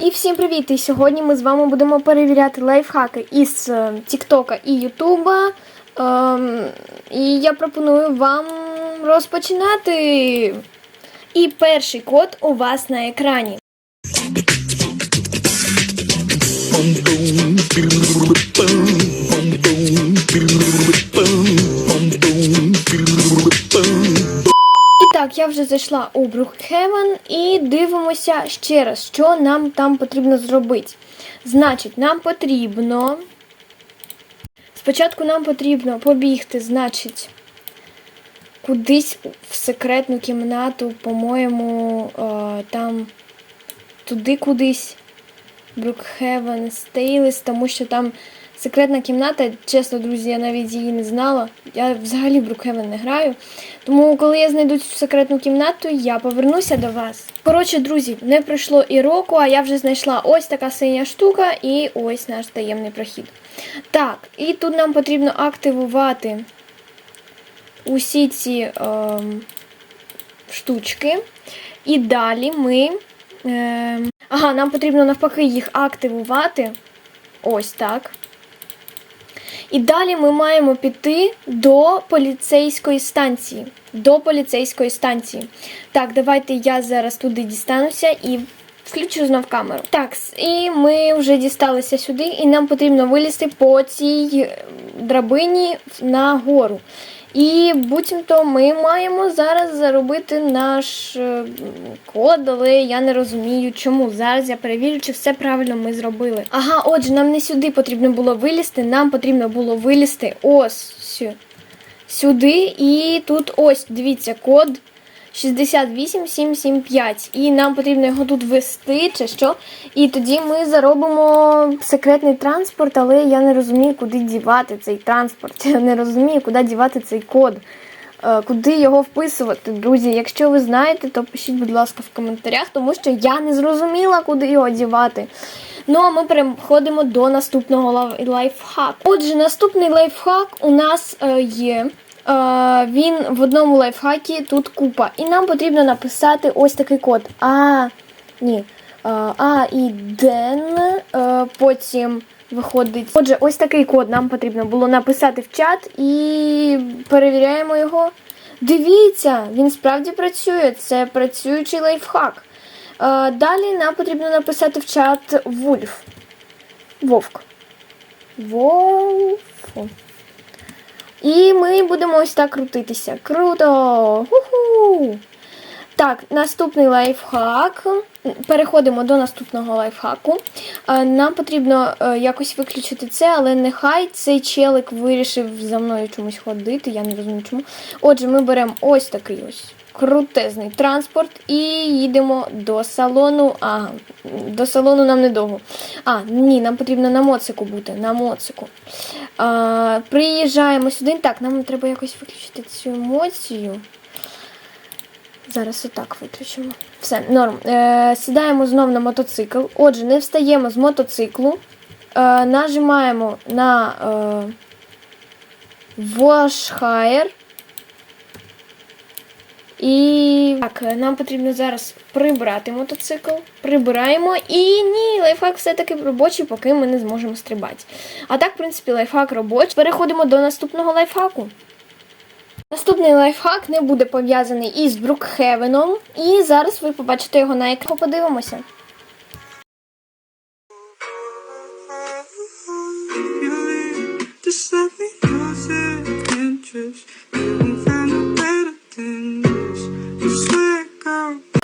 І всім привіт! І сьогодні ми з вами будемо перевіряти лайфхаки із е, Тіктока і Ютуба. Ем, і я пропоную вам розпочинати. І перший код у вас на екрані. Так, я вже зайшла у Brookhaven і дивимося ще раз, що нам там потрібно зробити. Значить, нам потрібно. Спочатку нам потрібно побігти, значить, кудись в секретну кімнату, по-моєму, е, там туди кудись. Brookhaven, Стейлис, тому що там секретна кімната, чесно, друзі, я навіть її не знала. Я взагалі в Brookhaven не граю. Тому, коли я знайду цю секретну кімнату, я повернуся до вас. Коротше, друзі, не пройшло і року, а я вже знайшла ось така синя штука і ось наш таємний прохід. Так, і тут нам потрібно активувати усі ці ем, штучки. І далі ми. Ем, ага, нам потрібно навпаки їх активувати. Ось так. І далі ми маємо піти до поліцейської станції. До поліцейської станції. Так, давайте я зараз туди дістануся і включу знов камеру. Так, і ми вже дісталися сюди, і нам потрібно вилізти по цій драбині на гору. І буцімто ми маємо зараз заробити наш е, код, але я не розумію, чому. Зараз я перевірю, чи все правильно ми зробили. Ага, отже, нам не сюди потрібно було вилізти, нам потрібно було вилізти ось сюди. І тут ось, дивіться, код 68775. І нам потрібно його тут ввести, чи що. І тоді ми заробимо секретний транспорт, але я не розумію, куди дівати цей транспорт. Я не розумію, куди дівати цей код. Е, Куди його вписувати, друзі? Якщо ви знаєте, то пишіть, будь ласка, в коментарях, тому що я не зрозуміла, куди його дівати. Ну а ми переходимо до наступного лайфхаку. Отже, наступний лайфхак у нас е, є. Е, він в одному лайфхакі тут купа. І нам потрібно написати ось такий код. А, ні. Е, А і Ден. Е, потім виходить. Отже, ось такий код нам потрібно було написати в чат і перевіряємо його. Дивіться, він справді працює. Це працюючий лайфхак. Далі нам потрібно написати в чат Вульф. Вовк. Вовфу. І ми будемо ось так крутитися. Круто! Ху-ху! Так, наступний лайфхак. Переходимо до наступного лайфхаку. Е, Нам потрібно е, якось виключити це, але нехай цей челик вирішив за мною чомусь ходити, я не розумію чому. Отже, ми беремо ось такий ось крутезний транспорт і їдемо до салону. Ага, до салону нам недовго. А, ні, нам потрібно на моцику бути. На моцику. А, приїжджаємо сюди. Так, нам треба якось виключити цю емоцію. Зараз отак виключимо. Все, норм. Е, сідаємо знов на мотоцикл. Отже, не встаємо з мотоциклу. Е, нажимаємо на е, Wash Hire. І так, нам потрібно зараз прибрати мотоцикл. Прибираємо. І ні, лайфхак все-таки робочий, поки ми не зможемо стрибати. А так, в принципі, лайфхак робочий. Переходимо до наступного лайфхаку. Наступний лайфхак не буде пов'язаний із Брукхевеном. І зараз ви побачите його на екрані. Подивимося.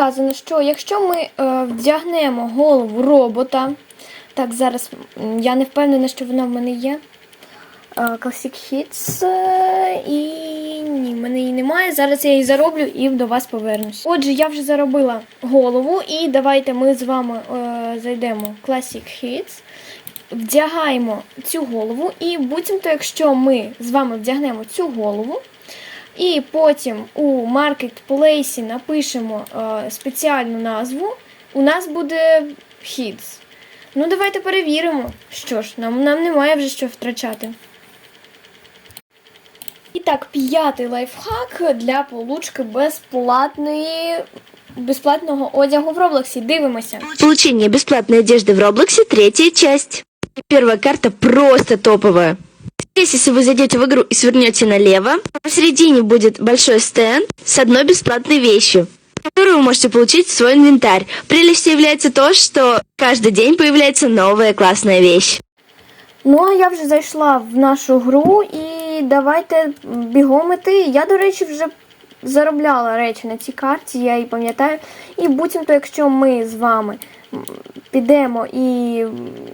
Сказано, що якщо ми е, вдягнемо голову робота, так зараз я не впевнена, що вона в мене є. Е, Classic Hits. е, І ні, в мене її немає. Зараз я її зароблю і до вас повернусь. Отже, я вже заробила голову, і давайте ми з вами е, зайдемо в Classic Hits. Вдягаємо цю голову, і буцімто, якщо ми з вами вдягнемо цю голову, і потім у маркетплейсі напишемо е, спеціальну назву, у нас буде Hits. Ну, давайте перевіримо. Що ж, нам, нам немає вже що втрачати. І так, п'ятий лайфхак для получки безплатної безплатного одягу в Роблоксі. Дивимося. Получение бесплатной одежды в Роблоксе – третья часть. Первая карта просто топовая. Здесь, если вы зайдете в игру и свернете налево, посередине будет большой стенд с одной бесплатной вещью, которую вы можете получить в свой инвентарь. Прелестью является то, что каждый день появляется новая классная вещь. Ну, а я вже зайшла в нашу гру і давайте бігом іти. Я, до речі, вже заробляла речі на цій карті, я її пам'ятаю. І буцімто, якщо ми з вами м, підемо і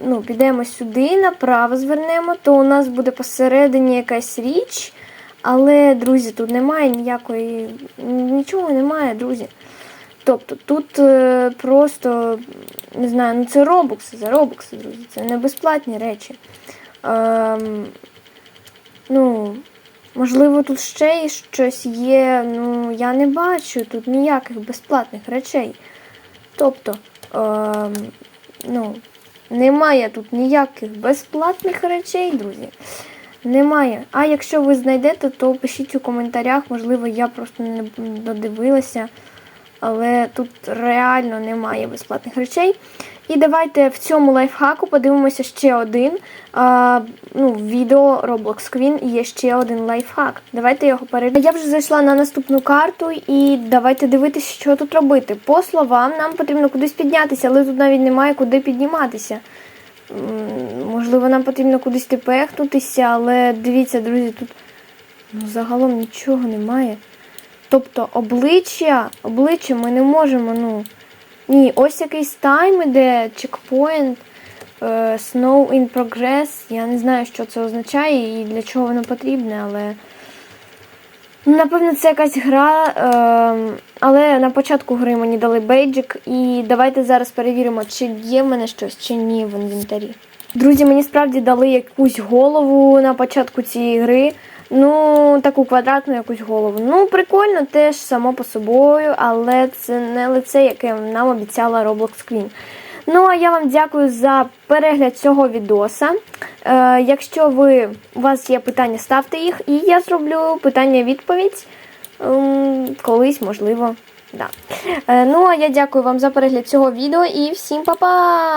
ну, підемо сюди, направо звернемо, то у нас буде посередині якась річ. Але, друзі, тут немає ніякої. Нічого немає, друзі. Тобто тут е, просто не знаю, ну це робокси, за робокси, друзі, це не безплатні речі. Ем, ну, можливо, тут ще й щось є. Ну, я не бачу тут ніяких безплатних речей. Тобто, ем, ну, немає тут ніяких безплатних речей, друзі. Немає. А якщо ви знайдете, то пишіть у коментарях, можливо, я просто не додивилася. Але тут реально немає безплатних речей. І давайте в цьому лайфхаку подивимося ще один. А, ну, відео Roblox Queen є ще один лайфхак. Давайте його перейдемо. Я вже зайшла на наступну карту і давайте дивитися, що тут робити. По словам, нам потрібно кудись піднятися, але тут навіть немає куди підніматися. Можливо, нам потрібно кудись тепехнутися, але дивіться, друзі, тут ну, загалом нічого немає. Тобто обличчя, обличчя ми не можемо, ну. Ні, ось якийсь тайм іде, чекпоінт, е, snow in progress. Я не знаю, що це означає і для чого воно потрібне, але. Напевно, це якась гра, е, але на початку гри мені дали бейджик, і давайте зараз перевіримо, чи є в мене щось, чи ні в інвентарі. Друзі, мені справді дали якусь голову на початку цієї гри. Ну, таку квадратну якусь голову. Ну, прикольно, теж само по собою, але це не лице, яке нам обіцяла Roblox Queen. Ну, а я вам дякую за перегляд цього відоса. Е, якщо ви, у вас є питання, ставте їх, і я зроблю питання-відповідь. Ем, колись, можливо. Да. Е, ну, а я дякую вам за перегляд цього відео і всім па-па!